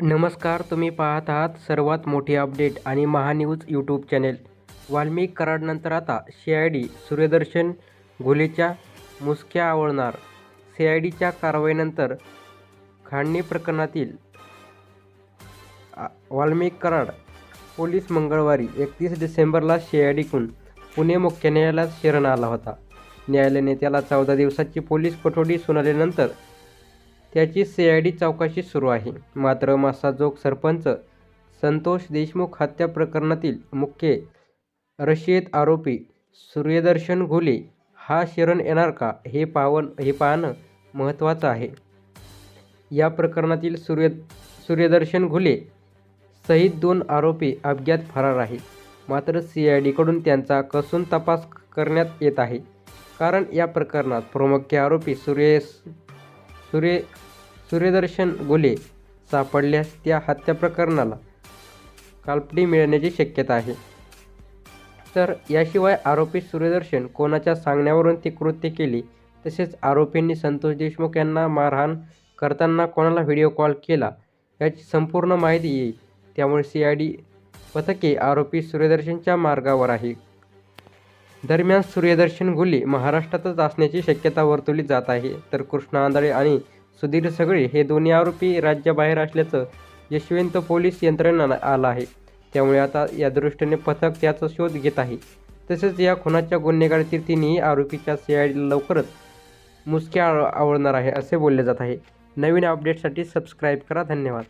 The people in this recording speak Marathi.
नमस्कार तुम्ही पाहत आहात सर्वात मोठी अपडेट आणि महान्यूज यूट्यूब चॅनेल. वाल्मिक कराडनंतर आता सी आय डी सूर्यदर्शन घुलेच्या मुसक्या आवळणार. सी आय डीच्या कारवाईनंतर खांडणी प्रकरणातील वाल्मिक कराड पोलीस मंगळवारी एकतीस डिसेंबरला सी आय डीकडून पुणे मुख्य न्यायालयात शरण आला होता. न्यायालयाने त्याला चौदा दिवसाची पोलीस कोठडी सुनावल्यानंतर त्याची सी आय डी चौकशी सुरू आहे. मात्र मासाजोग सरपंच संतोष देशमुख हत्या प्रकरणातील मुख्य रशियत आरोपी सूर्यदर्शन घुले हा शरण येणार का हे पावन हे पाहणं महत्त्वाचं आहे. या प्रकरणातील सूर्य सूर्यदर्शन घुले सहित दोन आरोपी अज्ञात फरार आहेत. मात्र सी आय डीकडून त्यांचा कसून तपास करण्यात येत आहे. कारण या प्रकरणात प्रमुख आरोपी सूर्य सूर्य सूर्यदर्शन गुले सापडल्यास त्या हत्या प्रकरणाला कालपडी मिळण्याची शक्यता आहे. तर याशिवाय आरोपी सूर्यदर्शन कोणाच्या सांगण्यावरून ती कृत्य केली तसेच आरोपींनी संतोष देशमुख यांना मारहाण करताना कोणाला व्हिडिओ कॉल केला याची संपूर्ण माहिती येईल. त्यामुळे सी आय डी पथके आरोपी सूर्यदर्शनच्या मार्गावर आहे. दरम्यान सूर्यदर्शन गुली महाराष्ट्रातच असण्याची शक्यता वर्तवली जात आहे. तर कृष्णा आंधळे आणि सुधीर सगळे हे दोन्ही आरोपी राज्याबाहेर असल्याचं यशवंत पोलीस यंत्रणा आलं आहे. त्यामुळे आता या दृष्टीने पथक त्याचा शोध घेत आहे. तसेच या खुनाच्या गुन्हेगारीतील तिन्ही आरोपीच्या सी लवकरच मुसक्या आव- आहे असे बोलले जात आहे. नवीन अपडेटसाठी सबस्क्राईब करा धन्यवाद.